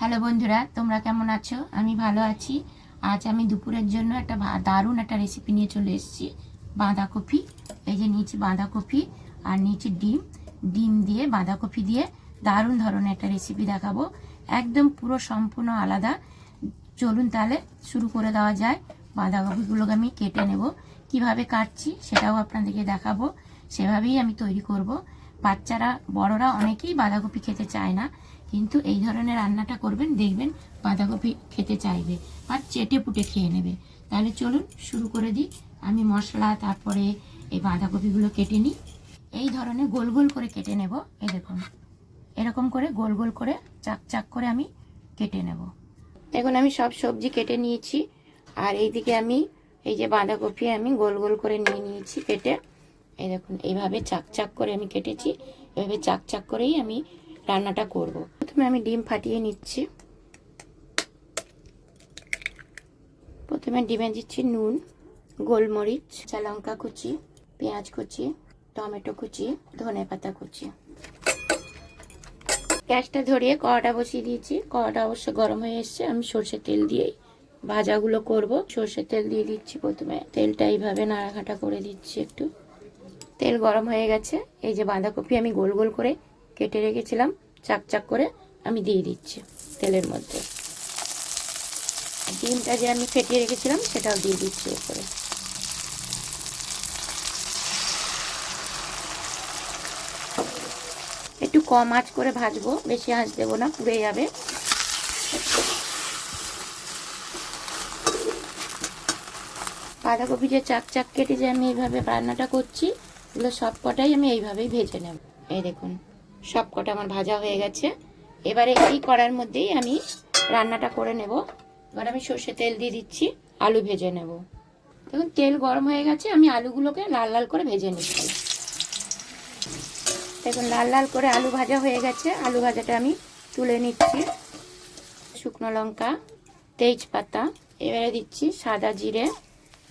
Hello বন্ধুরা, তোমরা কেমন আছো? আমি ভালো আছি। আজ আমি দুপুরের জন্য একটা দারুণ একটা রেসিপি নিয়ে চলে এসেছি। বাঁধাকপি, এই যে নিয়েছি বাঁধাকপি আর নিয়েছি ডিম। ডিম দিয়ে, বাঁধাকপি দিয়ে দারুণ ধরনের একটা রেসিপি দেখাবো। একদম পুরো সম্পূর্ণ আলাদা। চলুন তাহলে শুরু করে দেওয়া যায়। বাঁধাকপিগুলোকে আমি কেটে নেব। কীভাবে কাটছি সেটাও আপনাদেরকে দেখাবো। সেভাবেই আমি তৈরি করব। বাচ্চারা, বড়রা অনেকেই বাঁধাকপি খেতে চায় না। কিন্তু এই ধরনের রান্নাটা করবেন, দেখবেন বাঁধাকপি খেতে চাইবে আর চেটে পুটে খেয়ে নেবে। তাহলে চলুন শুরু করে দিই। আমি মশলা, তারপরে এই বাঁধাকপিগুলো কেটে নিই। এই ধরনের গোল গোল করে কেটে নেব, এই দেখুন। এরকম করে গোল গোল করে, চাক চাক করে আমি কেটে নেব। দেখুন, আমি সব সবজি কেটে নিয়েছি। আর এইদিকে আমি, এই যে বাঁধাকপি আমি গোল গোল করে নিয়ে নিয়েছি কেটে। এই দেখুন, এইভাবে চাক চাক করে আমি কেটেছি। এভাবে চাক চাক করেই আমি রান্নাটা করব। প্রথমে আমি ডিম ফাটিয়ে নিচ্ছি। প্রথমে ডিমে দিচ্ছি নুন, গোলমরিচ চা লঙ্কা কুচি, পেঁয়াজ কুচি, টমেটো কুচি, ধনে পাতা কুচি। গ্যাসটা ধরিয়ে কড়াটা বসিয়ে দিয়েছি। কড়াটা অবশ্য গরম হয়ে এসছে। আমি সর্ষে তেল দিয়েই ভাজাগুলো করব। সর্ষে তেল দিয়ে দিচ্ছি প্রথমে। তেলটা এইভাবে নাড়াঘাটা করে দিচ্ছি একটু। তেল গরম হয়ে গেছে। এই যে বাঁধাকপি আমি গোল গোল করে কেটে রেখেছিলাম, চাক চাক করে আমি দিয়ে দিচ্ছি তেলের মধ্যে। ডিমটা যে আমি ফেটিয়ে রেখেছিলাম, সেটাও দিয়ে দিচ্ছি এরপরে একটু কম আঁচ করে ভাজবো, বেশি আঁচ দেবো না, পুড়ে যাবে। বাঁধাকপি যে চাক চাক কেটে যে আমি এইভাবে রান্নাটা করছি, এগুলো সব কটাই আমি এইভাবেই ভেজে নেব। এই দেখুন। সব কটা আমার ভাজা হয়ে গেছে। এবারে এই কড়ার মধ্যেই আমি রান্নাটা করে নেব। এবার আমি সর্ষে তেল দিয়ে দিচ্ছি, আলু ভেজে নেব। দেখুন, তেল গরম হয়ে গেছে, আমি আলুগুলোকে লাল লাল করে ভেজে নিচ্ছি। দেখুন, লাল লাল করে আলু ভাজা হয়ে গেছে। আলু ভাজাটা আমি তুলে নিচ্ছি। শুকনো লঙ্কা, তেজপাতা, এবারে দিচ্ছি সাদা জিরে,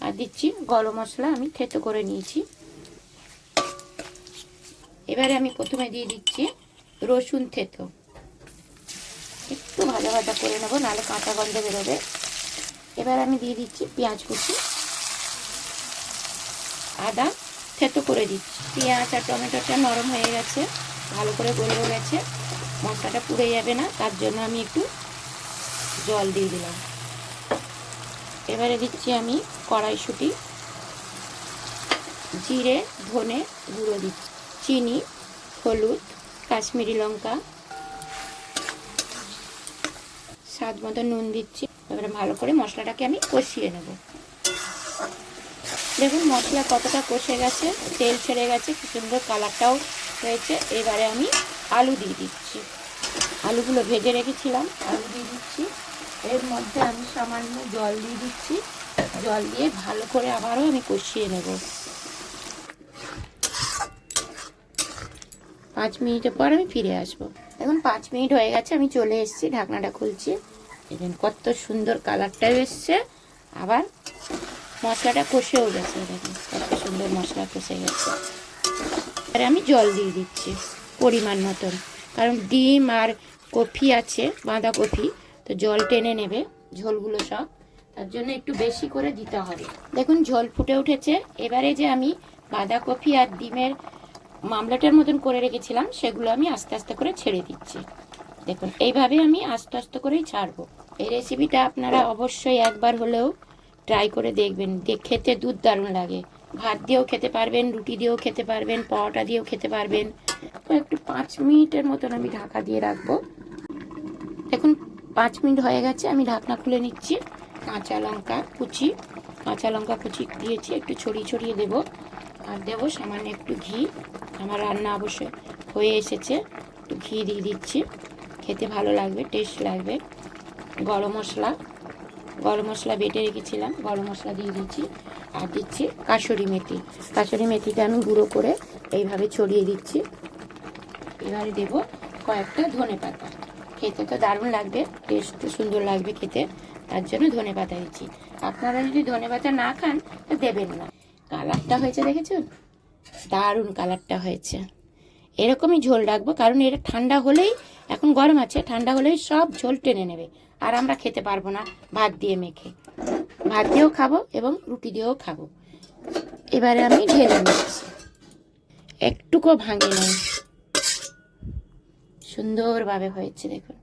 আর দিচ্ছি গরম মশলা আমি থেতো করে নিয়েছি। এবারে আমি প্রথমে দিয়ে দিচ্ছি রসুন থেতো। একটু ভাজা ভাজা করে নেব, নাহলে কাঁচা গন্ধ বেরোবে। এবার আমি দিয়ে দিচ্ছি পেঁয়াজ কুচি। আদা থেতো করে দিচ্ছি। পেঁয়াজ আর টমেটোটা নরম হয়ে গেছে, ভালো করে গলেও গেছে। মশলাটা পুড়ে যাবে না, তার জন্য আমি একটু জল দিয়ে দিলাম। এবারে দিচ্ছি আমি কড়াইশুঁটি। জিরে, ধনে গুঁড়ো দিচ্ছি। চিনি, হলুদ, কাশ্মীরি লঙ্কা। স্বাদ মতো নুন দিচ্ছি। এবারে ভালো করে মশলাটাকে আমি কষিয়ে নেব। দেখুন মশলা কতটা কষে গেছে, তেল ছেড়ে গেছে, কি সুন্দর কালারটাও হয়েছে এবারে আমি আলু দিয়ে দিচ্ছি। আলুগুলো ভেজে রেখেছিলাম, আলু দিয়ে দিচ্ছি। এর মধ্যে আমি সামান্য জল দিয়ে দিচ্ছি। জল দিয়ে ভালো করে আবারও আমি কষিয়ে নেব। পাঁচ মিনিটের পর আমি ফিরে আসব। এখন পাঁচ মিনিট হয়ে গেছে, আমি চলে এসেছি, ঢাকনাটা খুলছি। দেখুন কত সুন্দর কালারটাও এসছে। আবার মশলাটা কষেও গেছে, দেখুন কত সুন্দর মশলা কষে গেছে। আর আমি জল দিয়ে দিচ্ছি পরিমাণ মতন, কারণ ডিম আর কফি আছে, বাঁধাকপি, তো জল টেনে নেবে ঝোলগুলো সব। তার জন্য একটু বেশি করে দিতে হবে। দেখুন ঝোল ফুটে উঠেছে। এবারে যে আমি বাঁধাকপি আর ডিমের মামলাটার মতন করে রেখেছিলাম, সেগুলো আমি আস্তে আস্তে করে ছেড়ে দিচ্ছি। দেখুন, এইভাবে আমি আস্তে আস্তে করেই ছাড়বো। এই রেসিপিটা আপনারা অবশ্যই একবার হলেও ট্রাই করে দেখবেন। খেতে দুধ দারুণ লাগে। ভাত দিয়েও খেতে পারবেন, রুটি দিয়েও খেতে পারবেন, পরোটা দিয়েও খেতে পারবেন। একটু পাঁচ মিনিটের মতন আমি ঢাকা দিয়ে রাখব। দেখুন, পাঁচ মিনিট হয়ে গেছে, আমি ঢাকনা খুলে নিচ্ছি। কাঁচা লঙ্কা কুচি, কাঁচা লঙ্কা কুচি দিয়েছি, একটু ছড়িয়ে ছড়িয়ে দেবো। আর দেবো সামান্য একটু ঘি। আমার রান্না অবশ্যই হয়ে এসেছে। একটু ঘি দিয়ে দিচ্ছি। খেতে ভালো লাগবে টেস্ট লাগবে। গরম মশলা গরম মশলা বেটে রেখেছিলাম, গরম মশলা দিয়ে দিচ্ছি আর দিচ্ছি কাসুরি মেথি। কাসুরি মেথিটা আমি গুঁড়ো করে এইভাবে ছড়িয়ে দিচ্ছি। এবারে দেবো কয়েকটা ধনে পাতা। খেতে তো দারুণ লাগবে টেস্ট সুন্দর লাগবে খেতে। তার জন্য ধনে পাতা দিচ্ছি। আপনারা যদি ধনে পাতা না খান, তো দেবেন না। কালারটা হয়েছে দেখেছেন? দারুণ কালারটা হয়েছে। এরকমই ঝোল রাখব, কারণ এটা ঠান্ডা হলেই, এখন গরম আছে, ঠান্ডা হলেই সব ঝোল টেনে নেবে। আর আমরা খেতে পারব না, ভাত দিয়ে মেখে। ভাত দিয়েও খাব এবং রুটি দিয়েও খাব। এবারে আমি ঢেলে নিচ্ছি। একটুকু ভাঙি নাই। সুন্দরভাবে হয়েছে, দেখুন।